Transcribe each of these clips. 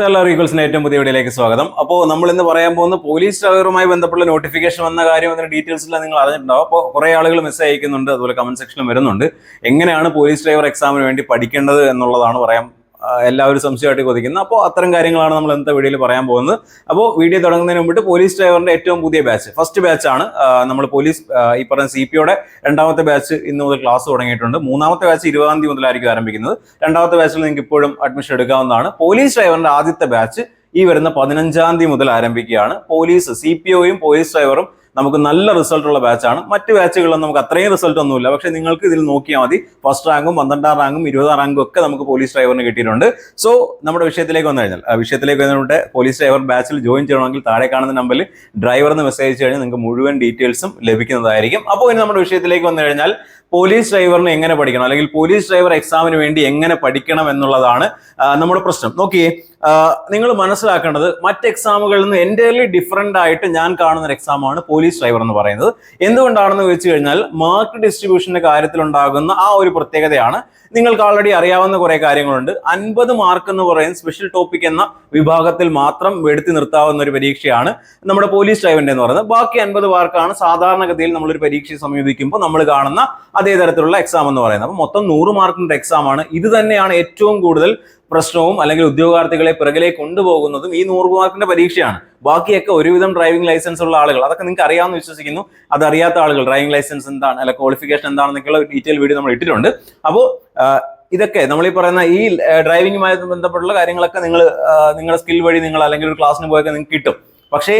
എല്ലാ റീഗൾസിന്റെ ഏറ്റവും പുതിയ വീഡിയോയിലേക്ക് സ്വാഗതം. അപ്പോൾ നമ്മൾ ഇന്ന് പറയാൻ പോകുന്ന പോലീസ് ഡ്രൈവറുമായി ബന്ധപ്പെട്ട നോട്ടിഫിക്കേഷൻ വന്ന കാര്യം അതിന്റെ ഡീറ്റെയിൽസ് എല്ലാം നിങ്ങൾ അറിഞ്ഞിട്ടുണ്ടാവും. അപ്പോൾ കുറേ ആളുകൾ മെസ്സേജ് അയക്കുന്നുണ്ട് അതുപോലെ കമന്റ് സെക്ഷനിൽ വരുന്നുണ്ട്. എങ്ങനെയാണ് പോലീസ് ഡ്രൈവർ എക്സാമിന് വേണ്ടി പഠിക്കേണ്ടത് എന്നുള്ളതാണ് പറയാൻ എല്ലാവരും സംശയമായിട്ട് കൊതിക്കുന്നത് അപ്പോൾ അത്തരം കാര്യങ്ങളാണ് നമ്മൾ ഇന്നത്തെ വീഡിയോയിൽ പറയാൻ പോകുന്നത്. അപ്പോൾ വീഡിയോ തുടങ്ങുന്നതിന് മുമ്പിട്ട് പോലീസ് ഡ്രൈവറിന്റെ ഏറ്റവും പുതിയ ബാച്ച്. ഫസ്റ്റ് ബാച്ചാണ് നമ്മൾ പോലീസ് ഈ പറഞ്ഞ സി പിയുടെ രണ്ടാമത്തെ ബാച്ച് ഇന്ന് മുതൽ ക്ലാസ് തുടങ്ങിയിട്ടുണ്ട്. മൂന്നാമത്തെ ബാച്ച് ഇരുപതാം തീയതി മുതലായിരിക്കും ആരംഭിക്കുന്നത്. രണ്ടാമത്തെ ബാച്ചിൽ നിങ്ങൾക്ക് ഇപ്പോഴും അഡ്മിഷൻ എടുക്കാവുന്നതാണ്. പോലീസ് ഡ്രൈവറിന്റെ ആദ്യത്തെ ബാച്ച് ഈ വരുന്ന പതിനഞ്ചാം തീയതി മുതൽ ആരംഭിക്കുകയാണ്. പോലീസ് സി പി ഒയും പോലീസ് ഡ്രൈവറും നമുക്ക് നല്ല റിസൾട്ട് ഉള്ള ബാച്ചാണ് മറ്റ് ബാച്ചുകളിലും നമുക്ക് അത്രയും റിസൾട്ട് ഒന്നുമില്ല. പക്ഷെ നിങ്ങൾക്ക് ഇതിൽ നോക്കിയാൽ മതി. ഫസ്റ്റ് റാങ്കും പന്ത്രണ്ടാം റാങ്കും ഇരുപതാം റാങ്കും ഒക്കെ നമുക്ക് പോലീസ് ഡ്രൈവറിന് കിട്ടിയിട്ടുണ്ട്. സോ നമ്മുടെ വിഷയത്തിലേക്ക് വന്നു കഴിഞ്ഞാൽ വിഷയത്തിലേക്ക് വന്നിട്ട് പോലീസ് ഡ്രൈവർ ബാച്ചിൽ ജോയിൻ ചെയ്യണമെങ്കിൽ താഴെ കാണുന്ന നമ്പറിൽ ഡ്രൈവറിന് മെസ്സേജ് അയച്ചു കഴിഞ്ഞാൽ നിങ്ങൾക്ക് മുഴുവൻ ഡീറ്റെയിൽസും ലഭിക്കുന്നതായിരിക്കും. അപ്പോൾ ഇനി നമ്മുടെ വിഷയത്തിലേക്ക് വന്നു കഴിഞ്ഞാൽ പോലീസ് ഡ്രൈവറിന് എങ്ങനെ പഠിക്കണം? അല്ലെങ്കിൽ പോലീസ് ഡ്രൈവർ എക്സാമിന് വേണ്ടി എങ്ങനെ പഠിക്കണം എന്നുള്ളതാണ് നമ്മുടെ പ്രശ്നം. നോക്കിയേ നിങ്ങൾ മനസ്സിലാക്കേണ്ടത് മറ്റ് എക്സാമുകളിൽ നിന്ന് എന്റയർലി ഡിഫറെന്റ് ആയിട്ട് ഞാൻ കാണുന്ന ഒരു എക്സാമാണ് പോലീസ് ഡ്രൈവർ എന്ന് പറയുന്നത്. എന്തുകൊണ്ടാണെന്ന് വെച്ച് കഴിഞ്ഞാൽ മാർക്ക് ഡിസ്ട്രിബ്യൂഷന്റെ കാര്യത്തിലുണ്ടാകുന്ന ആ ഒരു പ്രത്യേകതയാണ്. നിങ്ങൾക്ക് ആൾറെഡി അറിയാവുന്ന കുറേ കാര്യങ്ങളുണ്ട്. അൻപത് മാർക്ക് എന്ന് പറയുന്ന സ്പെഷ്യൽ ടോപ്പിക് എന്ന വിഭാഗത്തിൽ മാത്രം എടുത്തു നിർത്താവുന്ന ഒരു പരീക്ഷയാണ് നമ്മുടെ പോലീസ് ഡ്രൈവറിന്റെ എന്ന് പറയുന്നത്. ബാക്കി അൻപത് മാർക്കാണ് സാധാരണഗതിയിൽ നമ്മളൊരു പരീക്ഷയെ സമീപിക്കുമ്പോൾ നമ്മൾ കാണുന്ന അതേ തരത്തിലുള്ള എക്സാം എന്ന് പറയുന്നത്. അപ്പോൾ മൊത്തം നൂറ് മാർക്കിന്റെ എക്സാമാണ് ഇത് തന്നെയാണ് ഏറ്റവും കൂടുതൽ പ്രശ്നവും അല്ലെങ്കിൽ ഉദ്യോഗാർത്ഥികളെ പിറകിലേക്ക് കൊണ്ടുപോകുന്നതും ഈ നൂറ് മാർക്കിന്റെ പരീക്ഷയാണ്. ബാക്കിയൊക്കെ ഒരുവിധം ഡ്രൈവിംഗ് ലൈസൻസ് ഉള്ള ആളുകൾ. അതൊക്കെ നിങ്ങൾക്ക് അറിയാമെന്ന് വിശ്വസിക്കുന്നു. അതറിയാത്ത ആളുകൾ ഡ്രൈവിംഗ് ലൈസൻസ് എന്താണ് അല്ല ക്വാളിഫിക്കേഷൻ എന്താണെന്നൊക്കെയുള്ള ഡീറ്റെയിൽ വീഡിയോ നമ്മൾ ഇട്ടിട്ടുണ്ട്. അപ്പോൾ ഇതൊക്കെ നമ്മൾ ഈ പറയുന്ന ഈ ഡ്രൈവിംഗുമായി ബന്ധപ്പെട്ടുള്ള കാര്യങ്ങളൊക്കെ നിങ്ങൾ നിങ്ങളുടെ സ്കിൽ വഴി നിങ്ങൾ അല്ലെങ്കിൽ ഒരു ക്ലാസ്സിന് പോയൊക്കെ നിങ്ങൾക്ക് കിട്ടും. പക്ഷേ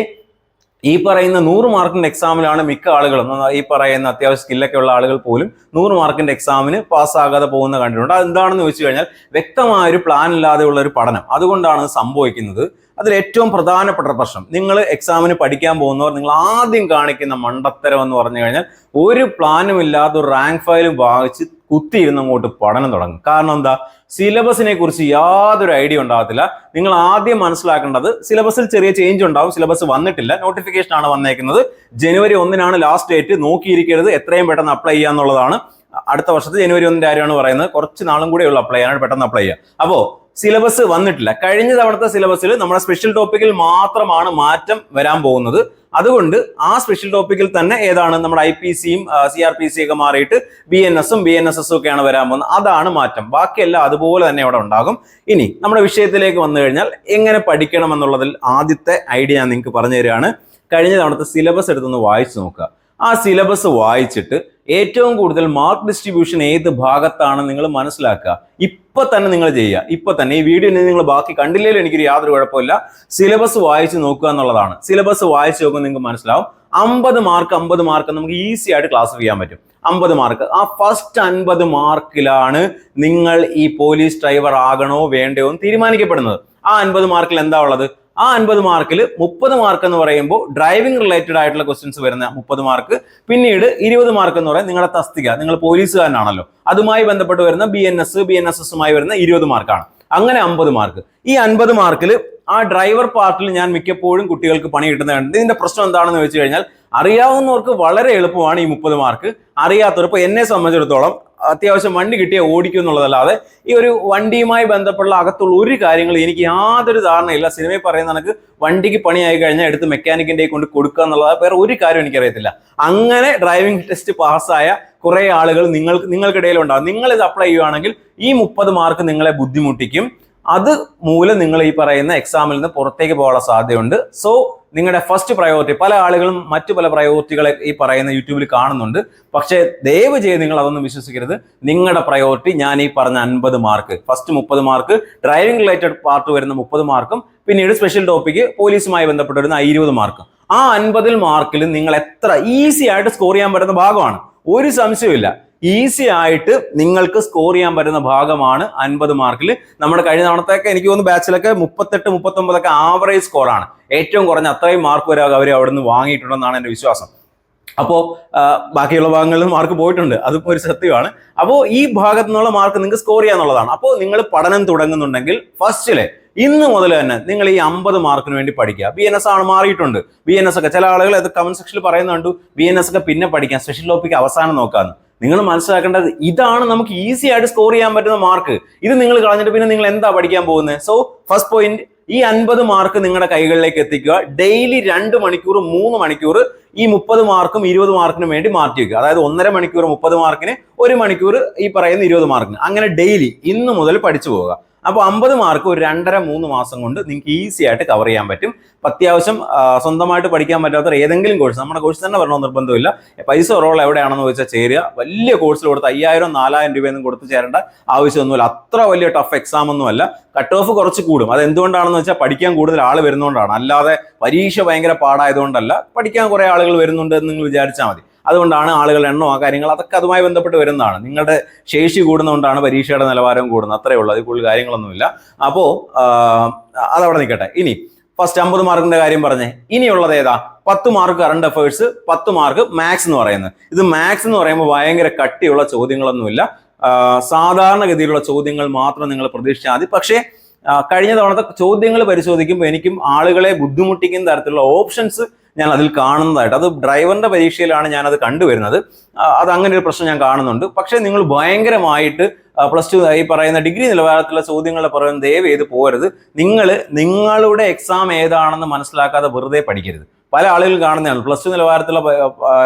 ഈ പറയുന്ന നൂറ് മാർക്കിന്റെ എക്സാമിലാണ് മിക്ക ആളുകളും ഈ പറയുന്ന അത്യാവശ്യം സ്കില്ലൊക്കെ ഉള്ള ആളുകൾ പോലും നൂറ് മാർക്കിന്റെ എക്സാമിന് പാസ്സാകാതെ പോകുന്ന കണ്ടിട്ടുണ്ട്. അതെന്താണെന്ന് ചോദിച്ചു കഴിഞ്ഞാൽ വ്യക്തമായ ഒരു പ്ലാൻ ഇല്ലാതെയുള്ള ഒരു പഠനം. അതുകൊണ്ടാണ് സംഭവിക്കുന്നത്. അതിൽ ഏറ്റവും പ്രധാനപ്പെട്ട പ്രശ്നം നിങ്ങൾ എക്സാമിന് പഠിക്കാൻ പോകുന്നവർ നിങ്ങൾ ആദ്യം കാണിക്കുന്ന മണ്ടത്തരം എന്ന് പറഞ്ഞു കഴിഞ്ഞാൽ ഒരു പ്ലാനും ഇല്ലാതെ ഒരു റാങ്ക് ഫയലും വാങ്ങിച്ച് കുത്തിയിരുന്ന് അങ്ങോട്ട് പഠനം തുടങ്ങും. കാരണം എന്താ? സിലബസിനെ കുറിച്ച് യാതൊരു ഐഡിയ ഉണ്ടാകത്തില്ല. നിങ്ങൾ ആദ്യം മനസ്സിലാക്കേണ്ടത് സിലബസിൽ ചെറിയ ചേഞ്ച് ഉണ്ടാവും. സിലബസ് വന്നിട്ടില്ല. നോട്ടിഫിക്കേഷൻ ആണ് വന്നേക്കുന്നത്. ജനുവരി ഒന്നിനാണ് ലാസ്റ്റ് ഡേറ്റ് നോക്കിയിരിക്കരുത്. എത്രയും പെട്ടെന്ന് അപ്ലൈ ചെയ്യുക എന്നുള്ളതാണ് അടുത്ത വർഷത്തെ ജനുവരി ഒന്നിന്റെ കാര്യമാണ് പറയുന്നത്. കുറച്ച് നാളും കൂടെ ഉള്ളൂ അപ്ലൈ ചെയ്യാനായിട്ട് പെട്ടെന്ന് അപ്ലൈ ചെയ്യുക അപ്പോ സിലബസ് വന്നിട്ടില്ല. കഴിഞ്ഞ തവണത്തെ സിലബസിൽ നമ്മുടെ സ്പെഷ്യൽ ടോപ്പിക്കിൽ മാത്രമാണ് മാറ്റം വരാൻ പോകുന്നത്. അതുകൊണ്ട് ആ സ്പെഷ്യൽ ടോപ്പിക്കിൽ തന്നെ ഏതാണ് നമ്മുടെ ഐ പി സിയും സി ആർ പി സി ഒക്കെ മാറിയിട്ട് ബി എൻ എസും ബി എൻ എസ് എസും ഒക്കെയാണ് വരാൻ പോകുന്നത്. അതാണ് മാറ്റം. ബാക്കിയെല്ലാം അതുപോലെ തന്നെ അവിടെ ഉണ്ടാകും. ഇനി നമ്മുടെ വിഷയത്തിലേക്ക് വന്നു കഴിഞ്ഞാൽ എങ്ങനെ പഠിക്കണം എന്നുള്ളതിൽ ആദ്യത്തെ ഐഡിയ ഞാൻ നിങ്ങൾക്ക് പറഞ്ഞു തരികയാണ്. കഴിഞ്ഞ തവണത്തെ സിലബസ് എടുത്തൊന്ന് വായിച്ചു നോക്കുക. ആ സിലബസ് വായിച്ചിട്ട് ഏറ്റവും കൂടുതൽ മാർക്ക് ഡിസ്ട്രിബ്യൂഷൻ ഏത് ഭാഗത്താണ് നിങ്ങൾ മനസ്സിലാക്കുക. ഇപ്പൊ തന്നെ നിങ്ങൾ ചെയ്യുക. ഇപ്പൊ തന്നെ ഈ വീഡിയോ നിങ്ങൾ ബാക്കി കണ്ടില്ലെങ്കിലും എനിക്ക് യാതൊരു കുഴപ്പമില്ല സിലബസ് വായിച്ച് നോക്കുക എന്നുള്ളതാണ്. സിലബസ് വായിച്ച് നോക്കുമ്പോൾ നിങ്ങൾക്ക് മനസ്സിലാവും. അമ്പത് മാർക്ക് അമ്പത് മാർക്ക് നമുക്ക് ഈസി ആയിട്ട് ക്ലാസ് ചെയ്യാൻ പറ്റും. അമ്പത് മാർക്ക് ആ ഫസ്റ്റ് അൻപത് മാർക്കിലാണ് നിങ്ങൾ ഈ പോലീസ് ഡ്രൈവർ ആകണോ വേണ്ടയോ എന്ന് തീരുമാനിക്കപ്പെടുന്നത്. ആ അൻപത് മാർക്കിൽ എന്താ ഉള്ളത്? ആ അൻപത് മാർക്കിൽ മുപ്പത് മാർക്ക് എന്ന് പറയുമ്പോൾ ഡ്രൈവിംഗ് റിലേറ്റഡ് ആയിട്ടുള്ള ക്വസ്റ്റ്യൻസ് വരുന്ന മുപ്പത് മാർക്ക്. പിന്നീട് ഇരുപത് മാർക്ക് എന്ന് പറയുന്നത് നിങ്ങളുടെ തസ്തിക നിങ്ങൾ പോലീസുകാരനാണല്ലോ. അതുമായി ബന്ധപ്പെട്ട് വരുന്ന B N S B N S എസുമായി വരുന്ന ഇരുപത് മാർക്കാണ്. അങ്ങനെ അമ്പത് മാർക്ക്. ഈ അൻപത് മാർക്കിൽ ആ ഡ്രൈവർ പാർട്ടിൽ ഞാൻ മിക്കപ്പോഴും കുട്ടികൾക്ക് പണി കിട്ടുന്നതാണ് ഇതിന്റെ പ്രശ്നം എന്താണെന്ന് വെച്ച് കഴിഞ്ഞാൽ അറിയാവുന്നവർക്ക് വളരെ എളുപ്പമാണ് ഈ മുപ്പത് മാർക്ക്. അറിയാത്തവർ ഇപ്പോൾ എന്നെ സംബന്ധിച്ചിടത്തോളം അത്യാവശ്യം വണ്ടി കിട്ടിയാൽ ഓടിക്കും എന്നുള്ളതല്ലാതെ ഈ ഒരു വണ്ടിയുമായി ബന്ധപ്പെട്ട അകത്തുള്ള ഒരു കാര്യങ്ങൾ എനിക്ക് യാതൊരു ധാരണയില്ല. സിനിമയിൽ പറയുന്ന എനിക്ക് വണ്ടിക്ക് പണിയായി കഴിഞ്ഞാൽ എടുത്ത് മെക്കാനിക്കിന്റെ കൊണ്ട് കൊടുക്കുക എന്നുള്ളത് വേറെ ഒരു കാര്യം എനിക്കറിയത്തില്ല. അങ്ങനെ ഡ്രൈവിംഗ് ടെസ്റ്റ് പാസ്സായ കുറെ ആളുകൾ നിങ്ങൾക്ക് നിങ്ങൾക്കിടയിൽ ഉണ്ടാകും നിങ്ങൾ ഇത് അപ്ലൈ ചെയ്യുകയാണെങ്കിൽ ഈ മുപ്പത് മാർക്ക് നിങ്ങളെ ബുദ്ധിമുട്ടിക്കും. അത് മൂലം നിങ്ങൾ ഈ പറയുന്ന എക്സാമിൽ നിന്ന് പുറത്തേക്ക് പോകാനുള്ള സാധ്യതയുണ്ട്. സോ നിങ്ങളുടെ ഫസ്റ്റ് പ്രയോറിറ്റി പല ആളുകളും മറ്റു പല പ്രയോറിറ്റികളെ ഈ പറയുന്ന യൂട്യൂബിൽ കാണുന്നുണ്ട്. പക്ഷേ ദയവ് ചെയ്ത് നിങ്ങൾ അതൊന്നും വിശ്വസിക്കരുത്. നിങ്ങളുടെ പ്രയോറിറ്റി ഞാൻ ഈ പറഞ്ഞ അൻപത് മാർക്ക് ഫസ്റ്റ് മുപ്പത് മാർക്ക് ഡ്രൈവിംഗ് റിലേറ്റഡ് പാർട്ട് വരുന്ന മുപ്പത് മാർക്കും പിന്നീട് സ്പെഷ്യൽ ടോപ്പിക്ക് പോലീസുമായി ബന്ധപ്പെട്ട് വരുന്ന ഇരുപത് മാർക്കും ആ അൻപതിൽ മാർക്കിൽ നിങ്ങൾ എത്ര ഈസി ആയിട്ട് സ്കോർ ചെയ്യാൻ പറ്റുന്ന ഭാഗമാണ്. ഒരു സംശയമില്ല ഈസി ആയിട്ട് നിങ്ങൾക്ക് സ്കോർ ചെയ്യാൻ പറ്റുന്ന ഭാഗമാണ് അൻപത് മാർക്കിൽ. നമ്മുടെ കഴിഞ്ഞ തവണത്തൊക്കെ എനിക്ക് തോന്നുന്നു ബാച്ചിലൊക്കെ മുപ്പത്തെട്ട് മുപ്പത്തൊമ്പതൊക്കെ ആവറേജ് സ്കോറാണ് ഏറ്റവും കുറഞ്ഞ അത്രയും മാർക്ക് വരെ അവർ അവിടെ നിന്ന് വാങ്ങിയിട്ടുണ്ടെന്നാണ് എന്റെ വിശ്വാസം. അപ്പോൾ ബാക്കിയുള്ള ഭാഗങ്ങളിൽ മാർക്ക് പോയിട്ടുണ്ട്. അതിപ്പോൾ ഒരു സത്യമാണ്. അപ്പോൾ ഈ ഭാഗത്തു നിന്നുള്ള മാർക്ക് നിങ്ങൾക്ക് സ്കോർ ചെയ്യാന്നുള്ളതാണ്. അപ്പോൾ നിങ്ങൾ പഠനം തുടങ്ങുന്നുണ്ടെങ്കിൽ ഫസ്റ്റിലെ ഇന്ന് മുതൽ തന്നെ നിങ്ങൾ ഈ അമ്പത് മാർക്കിന് വേണ്ടി പഠിക്കുക. ബി എൻ എസ് ആണ് മാറിയിട്ടുണ്ട്. ബി എൻ എസ് ഒക്കെ ചില ആളുകൾ അത് കമന്റ് സെക്ഷനിൽ പറയുന്നുണ്ട്. ബി എൻ എസ് ഒക്കെ പിന്നെ പഠിക്കാം. സ്പെഷ്യൽ ടോപ്പിക്ക് അവസാനം നോക്കാന്ന്. നിങ്ങൾ മനസ്സിലാക്കേണ്ടത് ഇതാണ് നമുക്ക് ഈസി ആയിട്ട് സ്കോർ ചെയ്യാൻ പറ്റുന്ന മാർക്ക് ഇത് നിങ്ങൾ കളഞ്ഞിട്ട് പിന്നെ നിങ്ങൾ എന്താ പഠിക്കാൻ പോകുന്നത്? സോ ഫസ്റ്റ് പോയിന്റ് ഈ അൻപത് മാർക്ക് നിങ്ങളുടെ കൈകളിലേക്ക് എത്തിക്കുക. ഡെയിലി രണ്ട് മണിക്കൂർ മൂന്ന് മണിക്കൂർ ഈ മുപ്പത് മാർക്കും ഇരുപത് മാർക്കിനും വേണ്ടി മാറ്റി വെക്കുക അതായത് ഒന്നര മണിക്കൂർ മുപ്പത് മാർക്കിന് ഒരു മണിക്കൂർ ഈ പറയുന്ന ഇരുപത് മാർക്കിന് അങ്ങനെ ഡെയിലി ഇന്ന് മുതൽ പഠിച്ചു പോവുക. അപ്പോൾ അമ്പത് മാർക്ക് ഒരു രണ്ടര മൂന്ന് മാസം കൊണ്ട് നിങ്ങൾക്ക് ഈസി ആയിട്ട് കവർ ചെയ്യാൻ പറ്റും. അത്യാവശ്യം സ്വന്തമായിട്ട് പഠിക്കാൻ പറ്റാത്ത ഏതെങ്കിലും കോഴ്സ് നമ്മുടെ കോഴ്സ് തന്നെ വരണമെന്ന് നിർബന്ധമില്ല. പൈസ കുറവുള്ള എവിടെയാണെന്ന് ചോദിച്ചാൽ ചേരുക. വലിയ കോഴ്സിൽ കൊടുത്ത് അയ്യായിരം നാലായിരം രൂപയൊന്നും കൊടുത്ത് ചേരേണ്ട ആവശ്യമൊന്നുമില്ല. അത്ര വലിയ ടഫ് എക്സാം ഒന്നുമല്ല. കട്ട് ഓഫ് കുറച്ച് കൂടും. അത് എന്തുകൊണ്ടാണെന്ന് വെച്ചാൽ പഠിക്കാൻ കൂടുതൽ ആൾ വരുന്നതുകൊണ്ടാണ് അല്ലാതെ പരീക്ഷ ഭയങ്കര പാടായതുകൊണ്ടല്ല പഠിക്കാൻ കുറേ ആളുകൾ വരുന്നുണ്ട് എന്ന് നിങ്ങൾ വിചാരിച്ചാൽ മതി. അതുകൊണ്ടാണ് ആളുകളുടെ എണ്ണോ ആ കാര്യങ്ങൾ അതൊക്കെ അതുമായി ബന്ധപ്പെട്ട് വരുന്നതാണ്. നിങ്ങളുടെ ശേഷി കൂടുന്നതുകൊണ്ടാണ് പരീക്ഷയുടെ നിലവാരം കൂടുന്നത്. അത്രയേ ഉള്ളൂ. അതിൽ കൂടുതൽ കാര്യങ്ങളൊന്നുമില്ല. അപ്പോൾ അതവിടെ നിൽക്കട്ടെ. ഇനി ഫസ്റ്റ് അമ്പത് മാർക്കിന്റെ കാര്യം പറഞ്ഞേ. ഇനിയുള്ളത് ഏതാ? പത്ത് മാർക്ക് കറണ്ട് അഫയേഴ്സ് പത്ത് മാർക്ക് മാത്സ് എന്ന് പറയുന്നത്. ഇത് മാത്സ് എന്ന് പറയുമ്പോൾ ഭയങ്കര കട്ടിയുള്ള ചോദ്യങ്ങളൊന്നുമില്ല. സാധാരണഗതിയിലുള്ള ചോദ്യങ്ങൾ മാത്രം നിങ്ങൾ പ്രതീക്ഷിച്ചാൽ മതി. പക്ഷേ കഴിഞ്ഞ തവണത്തെ ചോദ്യങ്ങൾ പരിശോധിക്കുമ്പോൾ എനിക്കും ആളുകളെ ബുദ്ധിമുട്ടിക്കുന്ന തരത്തിലുള്ള ഓപ്ഷൻസ് ഞാൻ അതിൽ കാണുന്നതായിട്ട്. അത് ഡ്രൈവറിന്റെ പരീക്ഷയിലാണ് ഞാൻ അത് കണ്ടുവരുന്നത് അത് അങ്ങനെ ഒരു പ്രശ്നം ഞാൻ കാണുന്നുണ്ട്. പക്ഷേ നിങ്ങൾ ഭയങ്കരമായിട്ട് പ്ലസ് ടു ഈ പറയുന്ന ഡിഗ്രി നിലവാരത്തിലുള്ള ചോദ്യങ്ങളുടെ പുറമെ ദയവ് ചെയ്ത് പോരുത് നിങ്ങൾ നിങ്ങളുടെ എക്സാം ഏതാണെന്ന് മനസ്സിലാക്കാതെ വെറുതെ പഠിക്കരുത്. പല ആളുകൾ കാണുന്നതാണ്. പ്ലസ് ടു നിലവാരത്തിലുള്ള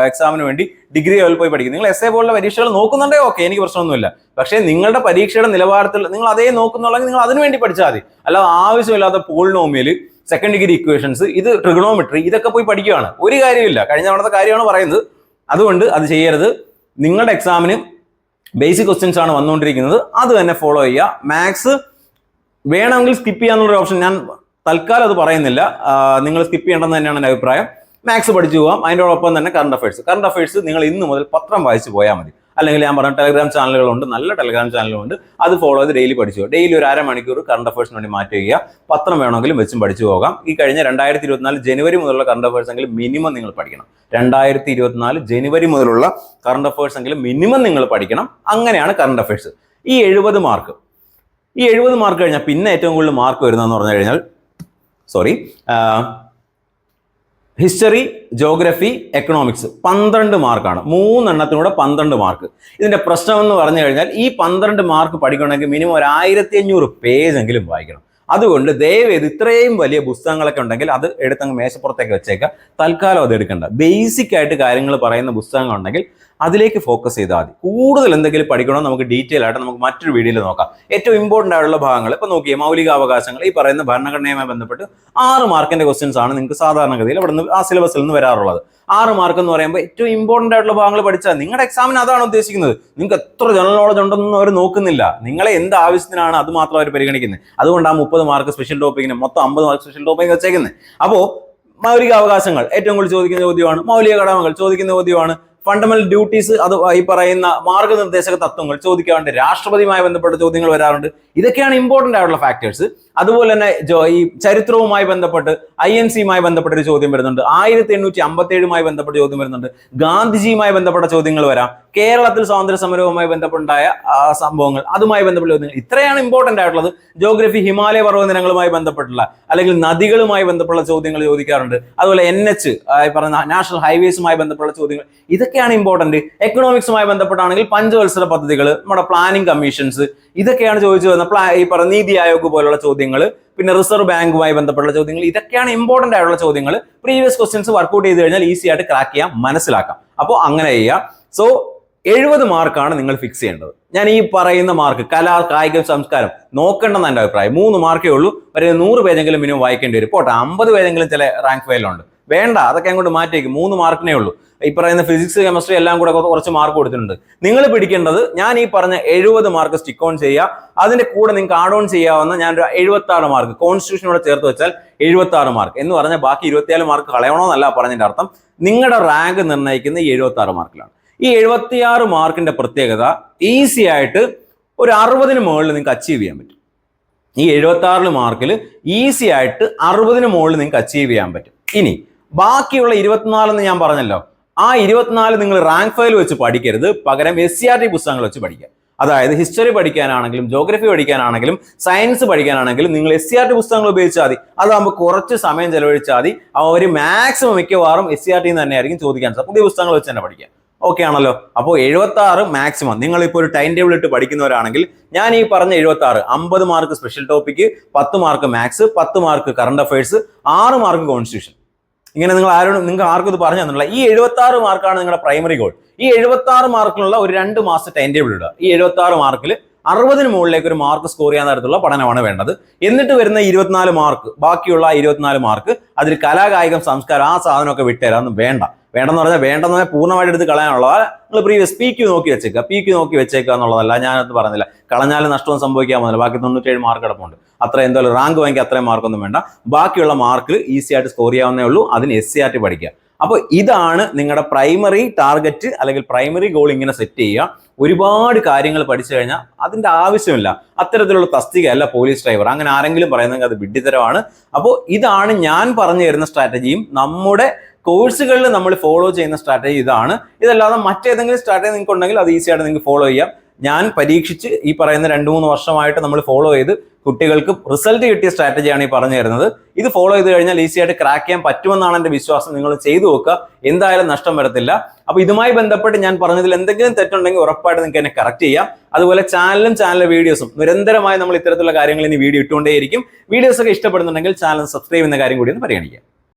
എക്സാമിന് വേണ്ടി ഡിഗ്രി ലെവൽ പോയി പഠിക്കും. നിങ്ങൾ എസ് എ പോലുള്ള പരീക്ഷകൾ നോക്കുന്നുണ്ടേ ഓക്കെ എനിക്ക് പ്രശ്നമൊന്നുമില്ല. പക്ഷേ നിങ്ങളുടെ പരീക്ഷയുടെ നിലവാരത്തിൽ നിങ്ങൾ അതേ നോക്കുന്നുള്ളെങ്കിൽ നിങ്ങൾ അതിനുവേണ്ടി പഠിച്ചാൽ മതി. അല്ലാതെ ആവശ്യമില്ലാത്ത പോളിനോമിയൽ സെക്കൻഡ് ഡിഗ്രി ഇക്വേഷൻസ് ഇത് ട്രിഗണോമെട്രി ഇതൊക്കെ പോയി പഠിക്കുകയാണ് ഒരു കാര്യമില്ല കഴിഞ്ഞ തവണത്തെ കാര്യമാണ് പറയുന്നത്. അതുകൊണ്ട് അത് ചെയ്യരുത്. നിങ്ങളുടെ എക്സാമിന് ബേസിക് ക്വസ്റ്റ്യൻസ് ആണ് വന്നുകൊണ്ടിരിക്കുന്നത്. അത് തന്നെ ഫോളോ ചെയ്യുക. മാത്സ് വേണമെങ്കിൽ സ്കിപ്പ് ചെയ്യാന്നുള്ളൊരു ഓപ്ഷൻ ഞാൻ തൽക്കാലം അത് പറയുന്നില്ല. നിങ്ങൾ സ്കിപ്പ് ചെയ്യേണ്ടെന്ന് തന്നെയാണ് എന്റെ അഭിപ്രായം. മാത്സ് പഠിച്ചു പോകാം അതിന്റെ ഒപ്പം തന്നെ കറണ്ട് അഫയേഴ്സ് കറണ്ട് അഫയേഴ്സ് നിങ്ങൾ ഇന്ന് മുതൽ പത്രം വായിച്ച് പോയാൽ മതി. അല്ലെങ്കിൽ ഞാൻ പറഞ്ഞ ടെലിഗ്രാം ചാനലുകളുണ്ട് നല്ല ടെലിഗ്രാം ചാനലുകളുണ്ട് അത് ഫോളോ ചെയ്ത് ഡെയിലി പഠിച്ചു. ഡെയിലി ഒരു അരമണിക്കൂർ കറണ്ട് അഫയേഴ്സിന് വേണ്ടി മാറ്റി വയ്ക്കുക പത്രം വേണമെങ്കിലും വെച്ചും പഠിച്ചു പോകാം. ഈ കഴിഞ്ഞ രണ്ടായിരത്തി ഇരുപത്തിനാല് ജനുവരി മുതലുള്ള കറണ്ട് അഫയേഴ്സ് എങ്കിലും മിനിമം നിങ്ങൾ പഠിക്കണം. രണ്ടായിരത്തി ഇരുപത്തിനാല് ജനുവരി മുതലുള്ള കറണ്ട് അഫയേഴ്സ് എങ്കിലും മിനിമം നിങ്ങൾ പഠിക്കണം. അങ്ങനെയാണ് കറണ്ട് അഫയേഴ്സ് ഈ എഴുപത് മാർക്ക് ഈ എഴുപത് മാർക്ക് കഴിഞ്ഞാൽ പിന്നെ ഏറ്റവും കൂടുതൽ മാർക്ക് വരുന്നതെന്ന് പറഞ്ഞു കഴിഞ്ഞാൽ സോറി ഹിസ്റ്ററി ജോഗ്രഫി എക്കണോമിക്സ് പന്ത്രണ്ട് മാർക്കാണ്. മൂന്നെണ്ണത്തിനൂടെ പന്ത്രണ്ട് മാർക്ക്. ഇതിന്റെ പ്രശ്നം എന്ന് പറഞ്ഞു കഴിഞ്ഞാൽ ഈ പന്ത്രണ്ട് മാർക്ക് പഠിക്കണമെങ്കിൽ മിനിമം ഒരു ആയിരത്തി അഞ്ഞൂറ് പേജ് എങ്കിലും വായിക്കണം. അതുകൊണ്ട് ദയവേത് ഇത്രയും വലിയ പുസ്തകങ്ങളൊക്കെ ഉണ്ടെങ്കിൽ അത് എടുത്തങ്ങ് മേശപ്പുറത്തേക്ക് വെച്ചേക്കുക. തൽക്കാലം അത് എടുക്കേണ്ട. ബേസിക് ആയിട്ട് കാര്യങ്ങൾ പറയുന്ന പുസ്തകങ്ങൾ ഉണ്ടെങ്കിൽ അതിലേക്ക് ഫോക്കസ് ചെയ്താൽ മതി. കൂടുതൽ എന്തെങ്കിലും പഠിക്കണോ നമുക്ക് ഡീറ്റെയിൽ ആയിട്ട് നമുക്ക് മറ്റൊരു വീഡിയോയിൽ നോക്കാം. ഏറ്റവും ഇമ്പോർട്ടന്റ് ആയിട്ടുള്ള ഭാഗങ്ങൾ ഇപ്പോൾ ഇപ്പൊ മൗലിക അവകാശങ്ങൾ ഈ പറയുന്ന ഭരണഘടനയുമായി ബന്ധപ്പെട്ട് ആറ് മാർക്കിന്റെ ക്വസ്റ്റ്യൻസ് ആണ് നിങ്ങൾക്ക് സാധാരണഗതിയിൽ അവിടെ നിന്ന് ആ സിലബസിൽ നിന്ന് വരാറുള്ളത്. ആറ് മാർക്ക് എന്ന് പറയുമ്പോൾ ഏറ്റവും ഇമ്പോർട്ടന്റ് ആയിട്ടുള്ള ഭാഗങ്ങൾ പഠിച്ചാൽ നിങ്ങളുടെ എക്സാമിന് അതാണ് ഉദ്ദേശിക്കുന്നത്. നിങ്ങൾക്ക് എത്ര ജനറൽ നോളജ് ഉണ്ടെന്നൊന്നും അവർ നോക്കുന്നില്ല. നിങ്ങളെ എന്ത് ആവശ്യത്തിനാണ് അത് മാത്രം അവർ പരിഗണിക്കുന്നത് അതുകൊണ്ട് ആ മുപ്പത് മാർക്ക് സ്പെഷ്യൽ ടോപ്പിക്കിന് മൊത്തം അമ്പത് മാർക്ക് സ്പെഷ്യൽ ടോപ്പിക് വെച്ചേക്കുന്നത് അപ്പോൾ മൗലിക അവകാശങ്ങൾ ഏറ്റവും കൂടുതൽ ചോദിക്കുന്ന ചോദ്യമാണ് മൗലിക കടമകൾ ചോദിക്കുന്ന ചോദ്യമാണ് ഫണ്ടമെന്റൽ ഡ്യൂട്ടീസ് അത് ഈ പറയുന്ന മാർഗനിർദ്ദേശക തത്വങ്ങൾ ചോദിക്കാറുണ്ട്. രാഷ്ട്രപതിയുമായി ബന്ധപ്പെട്ട ചോദ്യങ്ങൾ വരാറുണ്ട്. ഇതൊക്കെയാണ് ഇമ്പോർട്ടന്റ് ആയിട്ടുള്ള ഫാക്ടേഴ്സ് അതുപോലെ തന്നെ ഈ ചരിത്രവുമായി ബന്ധപ്പെട്ട് ഐ എൻ സിയുമായി ബന്ധപ്പെട്ട ഒരു ചോദ്യം വരുന്നുണ്ട്. ആയിരത്തി എണ്ണൂറ്റി അമ്പത്തി ഏഴുമായി ബന്ധപ്പെട്ട ചോദ്യം വരുന്നുണ്ട്. ഗാന്ധിജിയുമായി ബന്ധപ്പെട്ട ചോദ്യങ്ങൾ വരാം. കേരളത്തിൽ സ്വാതന്ത്ര്യ സമരവുമായി ബന്ധപ്പെട്ടുണ്ടായ സംഭവങ്ങൾ അതുമായി ബന്ധപ്പെട്ട ചോദ്യങ്ങൾ. ഇത്രയാണ് ഇമ്പോർട്ടന്റ് ആയിട്ടുള്ളത്. ജോഗ്രഫി ഹിമാലയ പർവതനങ്ങളുമായി ബന്ധപ്പെട്ടുള്ള അല്ലെങ്കിൽ നദികളുമായി ബന്ധപ്പെട്ട ചോദ്യങ്ങൾ ചോദിക്കാറുണ്ട്. അതുപോലെ എൻ എച്ച് പറയുന്ന നാഷണൽ ഹൈവേസുമായി ബന്ധപ്പെട്ട ചോദ്യങ്ങൾ. ഇതൊക്കെയാണ് ഇമ്പോർട്ടന്റ് എക്കണോമിക്സുമായി ബന്ധപ്പെട്ടാണെങ്കിൽ പഞ്ചവത്സര പദ്ധതികൾ നമ്മുടെ പ്ലാനിംഗ് കമ്മീഷൻസ് ഇതൊക്കെയാണ് ചോദിച്ചു വന്ന ഈ പറഞ്ഞ നീതി ആയോഗ് പോലുള്ള ചോദ്യങ്ങൾ. പിന്നെ റിസർവ് ബാങ്കുമായി ബന്ധപ്പെട്ട ചോദ്യങ്ങൾ ഇതൊക്കെയാണ് ഇമ്പോർട്ടന്റ് ആയിട്ടുള്ള ചോദ്യങ്ങൾ പ്രീവിയസ് ക്വസ്റ്റ്യൻസ് വർക്ക്ഔട്ട് ചെയ്ത് കഴിഞ്ഞാൽ ഈസി ആയിട്ട് ക്രാക്ക് ചെയ്യാം മനസ്സിലാക്കാം. അപ്പോൾ അങ്ങനെ ചെയ്യാം. സോ എഴുപത് മാർക്കാണ് നിങ്ങൾ ഫിക്സ് ചെയ്യേണ്ടത്. ഞാൻ ഈ പറയുന്ന മാർക്ക് കല കായികം സംസ്കാരം നോക്കേണ്ടെന്ന് എന്റെ അഭിപ്രായം. മൂന്ന് മാർക്കേ ഉള്ളൂ. ഒരു നൂറ് പേജെങ്കിലും മിനിമം വായിക്കേണ്ടി വരും. പോട്ടെ അമ്പത് പേജെങ്കിലും ചില റാങ്ക് ഫയലുണ്ട് വേണ്ട അതൊക്കെ അങ്ങോട്ട് മാറ്റിയേക്ക്. മൂന്ന് മാർക്കിനേ ഉള്ളൂ. ഈ പറയുന്ന ഫിസിക്സ് കെമിസ്ട്രി എല്ലാം കൂടെ കുറച്ച് മാർക്ക് കൊടുത്തിട്ടുണ്ട്. നിങ്ങൾ പിടിക്കേണ്ടത് ഞാൻ ഈ പറഞ്ഞ എഴുപത് മാർക്ക് സ്റ്റിക്ക് ഓൺ ചെയ്യുക. അതിന്റെ കൂടെ നിങ്ങൾക്ക് ആഡ് ഓൺ ചെയ്യാവുന്ന ഞാൻ ഒരു എഴുപത്തി ആറ് മാർക്ക് കോൺസ്റ്റിറ്റ്യൂഷനോട് ചേർത്ത് വെച്ചാൽ എഴുപത്തി ആറ് മാർക്ക് എന്ന് പറഞ്ഞാൽ ബാക്കി ഇരുപത്തിയാൽ മാർക്ക് കളയണമെന്നല്ല പറഞ്ഞതിന്റെ അർത്ഥം. നിങ്ങളുടെ റാങ്ക് നിർണയിക്കുന്ന ഈ എഴുപത്തി ആറ് മാർക്കിലാണ് ഈ എഴുപത്തിയാറ് മാർക്കിന്റെ പ്രത്യേകത ഈസി ആയിട്ട് ഒരു അറുപതിന് മുകളിൽ നിങ്ങൾക്ക് അച്ചീവ് ചെയ്യാൻ പറ്റും. ഈ എഴുപത്തി ആറിൽ മാർക്കിൽ ഈസി ആയിട്ട് അറുപതിന് മുകളിൽ നിങ്ങൾക്ക് അച്ചീവ് ചെയ്യാൻ പറ്റും. ഇനി ബാക്കിയുള്ള ഇരുപത്തിനാലെന്ന് ഞാൻ പറഞ്ഞല്ലോ. ആ ഇരുപത്തിനാല് നിങ്ങൾ റാങ്ക് ഫയൽ വെച്ച് പഠിക്കരുത്. പകരം എസ് സി ആർ ടി പുസ്തകങ്ങൾ വെച്ച് പഠിക്കുക. അതായത് ഹിസ്റ്ററി പഠിക്കാനാണെങ്കിലും ജോഗ്രഫി പഠിക്കാനാണെങ്കിലും സയൻസ് പഠിക്കാനാണെങ്കിലും നിങ്ങൾ എസ് സി ആർ ടി പുസ്തകങ്ങൾ ഉപയോഗിച്ചാൽ മതി. അതാകുമ്പോൾ കുറച്ച് സമയം ചെലവഴിച്ചാൽ മതി. അവർ മാക്സിമം മിക്കവാറും എസ് സി ആർ ടി തന്നെയായിരിക്കും ചോദിക്കാൻ സാർ പുതിയ പുസ്തകങ്ങൾ വെച്ച് തന്നെ പഠിക്കുക. ഓക്കെ ആണല്ലോ? അപ്പോൾ എഴുപത്തി ആറ് മാക്സിമം നിങ്ങൾ ഇപ്പോൾ ഒരു ടൈം ടേബിൾ ഇട്ട് പഠിക്കുന്നവരാണെങ്കിൽ ഞാൻ ഈ പറഞ്ഞ എഴുപത്തി ആറ് അമ്പത് മാർക്ക് സ്പെഷ്യൽ ടോപ്പിക്ക് പത്ത് മാർക്ക് മാത്സ് പത്ത് മാർക്ക് കറണ്ട് അഫയേഴ്സ് ആറ് മാർക്ക് കോൺസ്റ്റിറ്റ്യൂഷൻ ഇങ്ങനെ നിങ്ങൾ ആരോടും നിങ്ങൾക്ക് ആർക്കും ഇത് പറഞ്ഞു തന്നുള്ള ഈ എഴുപത്തി ആറ് മാർക്കാണ് നിങ്ങളുടെ പ്രൈമറി ഗോൾ ഈ എഴുപത്തി ആറ് മാർക്കിനുള്ള ഒരു രണ്ട് മാസം ടൈം ടേബിൾ ഇടുക. ഈ എഴുപത്തി ആറ് മാർക്കിൽ അറുപതിന് മുകളിലേക്ക് ഒരു മാർക്ക് സ്കോർ ചെയ്യാൻ തരത്തിലുള്ള പഠനമാണ് വേണ്ടത്. എന്നിട്ട് വരുന്ന ഇരുപത്തിനാല് മാർക്ക് ബാക്കിയുള്ള ഇരുപത്തിനാല് മാർക്ക് അതിൽ കലാകായികം സംസ്കാരം ആ സാധനമൊക്കെ ഒന്നും വേണ്ട. വേണ്ടെന്ന് പറഞ്ഞാൽ വേണ്ടെന്ന് പറഞ്ഞാൽ പൂർണമായിട്ട് എടുത്ത് കളയാനുള്ളത് നിങ്ങൾ പ്രീവിയസ് പി ക്യു നോക്കി വെച്ചേക്കുക. പി ക്യു നോക്കി വെച്ചേക്കുക എന്നുള്ളതല്ല ഞാനത് പറഞ്ഞില്ല. കളഞ്ഞാലും നഷ്ടവും സംഭവിക്കാൻ പോകുന്നില്ല. ബാക്കി തൊണ്ണൂറ്റേഴ് മാർക്ക് കിടപ്പുണ്ട്. അത്ര എന്തായാലും റാങ്ക് വാങ്ങിക്കുക അത്രയും മാർക്കൊന്നും വേണ്ട. ബാക്കിയുള്ള മാർക്ക് ഈസി ആയിട്ട് സ്കോർ ചെയ്യാവുന്നേ ഉള്ളൂ. അതിന് എസ് സി ആർ ടി പഠിക്കുക. അപ്പോൾ ഇതാണ് നിങ്ങളുടെ പ്രൈമറി ടാർഗറ്റ് അല്ലെങ്കിൽ പ്രൈമറി ഗോൾ ഇങ്ങനെ സെറ്റ് ചെയ്യുക. ഒരുപാട് കാര്യങ്ങൾ പഠിച്ചു കഴിഞ്ഞാൽ അതിന്റെ ആവശ്യമില്ല. അത്തരത്തിലുള്ള തസ്തികയല്ല പോലീസ് ഡ്രൈവർ അങ്ങനെ ആരെങ്കിലും പറയുന്നെങ്കിൽ അത് വിഡ്ഢിതരമാണ്. അപ്പോൾ ഇതാണ് ഞാൻ പറഞ്ഞു തരുന്ന സ്ട്രാറ്റജിയും നമ്മുടെ കോഴ്സുകളിൽ നമ്മൾ ഫോളോ ചെയ്യുന്ന സ്ട്രാറ്റജി ഇതാണ്. ഇതല്ലാതെ മറ്റേതെങ്കിലും സ്ട്രാറ്റജി നിങ്ങൾക്ക് ഉണ്ടെങ്കിൽ അത് ഈസിയായിട്ട് നിങ്ങൾക്ക് ഫോളോ ചെയ്യാം. ഞാൻ പരീക്ഷിച്ച് ഈ പറയുന്ന രണ്ട് മൂന്ന് വർഷമായിട്ട് നമ്മൾ ഫോളോ ചെയ്ത് കുട്ടികൾക്ക് റിസൾട്ട് കിട്ടിയ സ്ട്രാറ്റജിയാണ് ഈ പറഞ്ഞു തരുന്നത്. ഇത് ഫോളോ ചെയ്ത് കഴിഞ്ഞാൽ ഈസി ആയിട്ട് ക്രാക്ക് ചെയ്യാൻ പറ്റുമെന്നാണ് എന്റെ വിശ്വാസം. നിങ്ങൾ ചെയ്തു നോക്കുക. എന്തായാലും നഷ്ടം വരത്തില്ല. അപ്പോൾ ഇതുമായി ബന്ധപ്പെട്ട് ഞാൻ പറഞ്ഞതിൽ എന്തെങ്കിലും തെറ്റുണ്ടെങ്കിൽ ഉറപ്പായിട്ട് നിങ്ങൾക്ക് എന്നെ കറക്റ്റ് ചെയ്യാം. അതുപോലെ ചാനലും ചാനലിലെ വീഡിയോസും നിരന്തരമായി നമ്മൾ ഇത്തരത്തിലുള്ള കാര്യങ്ങൾ ഇനി വീഡിയോ ഇട്ടുകൊണ്ടേയിരിക്കും. വീഡിയോസ് ഒക്കെ ഇഷ്ടപ്പെടുന്നുണ്ടെങ്കിൽ ചാനൽ സബ്സ്ക്രൈബ് ചെയ്യുന്ന കാര്യം കൂടി ഒന്ന് പരിഗണിക്കാം